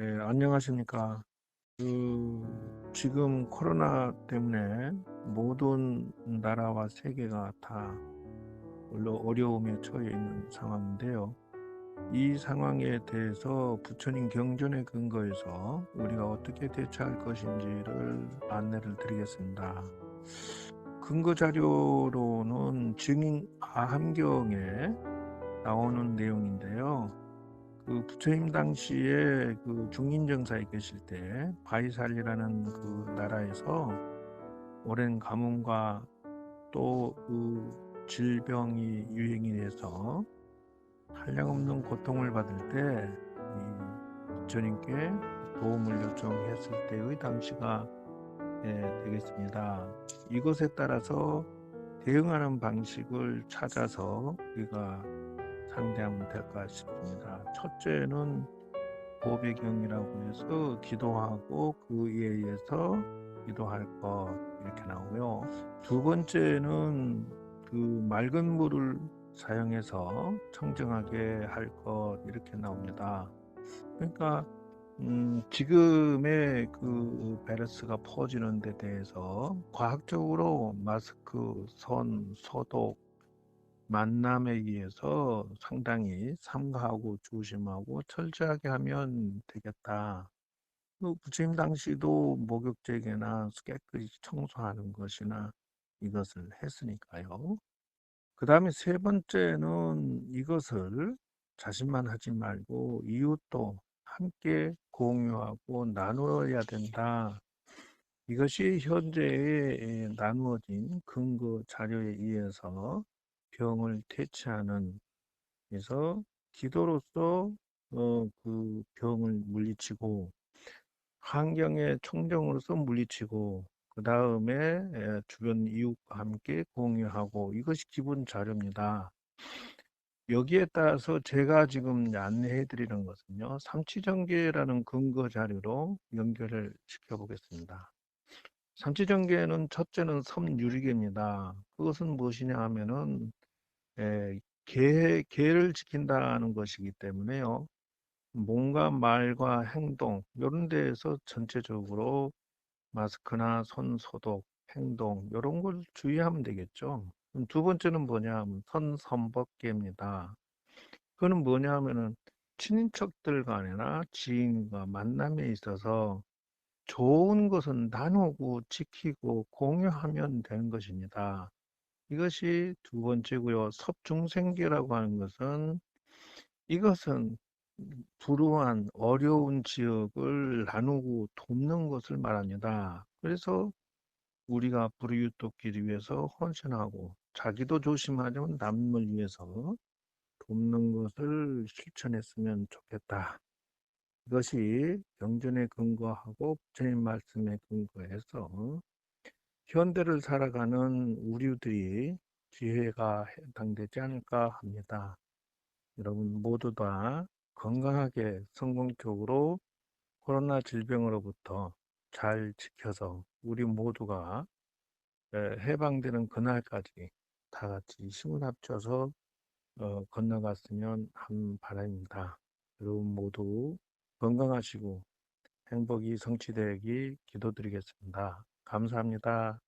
예, 안녕하십니까. 그, 지금 코로나 때문에 모든 나라와 세계가 다 어려움에 처해 있는 상황인데요. 이 상황에 대해서 부처님 경전에 근거해서 우리가 어떻게 대처할 것인지를 안내를 드리겠습니다. 근거 자료로는 증인 아함경에 나오는 내용인데요. 그 부처님 당시에 그 중인정사에 계실 때 바이살이라는 그 나라에서 오랜 가뭄과 또 그 질병이 유행이 돼서 한량없는 고통을 받을 때이 부처님께 도움을 요청했을 때의 당시가 예, 되겠습니다. 이것에 따라서 대응하는 방식을 찾아서 우리가 상대하면 될까 싶습니다. 첫째는 보배경이라고 해서 기도하고 그 의해서 기도할 것 이렇게 나오고요. 두 번째는 그 맑은 물을 사용해서 청정하게 할 것 이렇게 나옵니다. 그러니까 음, 지금의 그 바이러스가 퍼지는 데 대해서 과학적으로 마스크, 손, 소독, 만남에 의해서 상당히 삼가하고 조심하고 철저하게 하면 되겠다. 그 부처님 당시도 목욕제게나 깨끗이 청소하는 것이나 이것을 했으니까요. 그 다음에 세 번째는 이것을 자신만 하지 말고 이웃도 함께 공유하고 나누어야 된다. 이것이 현재에 나누어진 근거 자료에 의해서 병을 퇴치하는 그래서 기도로서 어, 그 병을 물리치고 환경의 청정으로서 물리치고 그 다음에 주변 이웃과 함께 공유하고 이것이 기본 자료입니다. 여기에 따라서 제가 지금 안내해 드리는 것은요. 삼치전계라는 근거 자료로 연결을 시켜 보겠습니다. 삼치전계는 첫째는 섬유리계입니다. 그것은 무엇이냐 하면은 예, 계, 계를 지킨다는 것이기 때문에요. 몸과 말과 행동 이런 데에서 전체적으로 마스크나 손 소독, 행동 이런 걸 주의하면 되겠죠. 두 번째는 뭐냐 하면 선선벗기입니다. 그거는 뭐냐 하면은 친인척들 간이나 지인과 만남에 있어서 좋은 것은 나누고 지키고 공유하면 되는 것입니다. 이것이 두 번째고요. 섭중생계라고 하는 것은 이것은 불우한 어려운 지역을 나누고 돕는 것을 말합니다. 그래서 우리가 불이웃 돕기를 위해서 헌신하고 자기도 조심하지만 남을 위해서 돕는 것을 실천했으면 좋겠다. 이것이 경전에 근거하고 부처님 말씀에 근거해서 현대를 살아가는 우리들이 지혜가 해당되지 않을까 합니다. 여러분 모두 다 건강하게 성공적으로 코로나 질병으로부터 잘 지켜서 우리 모두가 해방되는 그날까지 다 같이 힘을 합쳐서 어, 건너갔으면 한 바람입니다. 여러분 모두 건강하시고 행복이 성취되기 기도드리겠습니다. 감사합니다.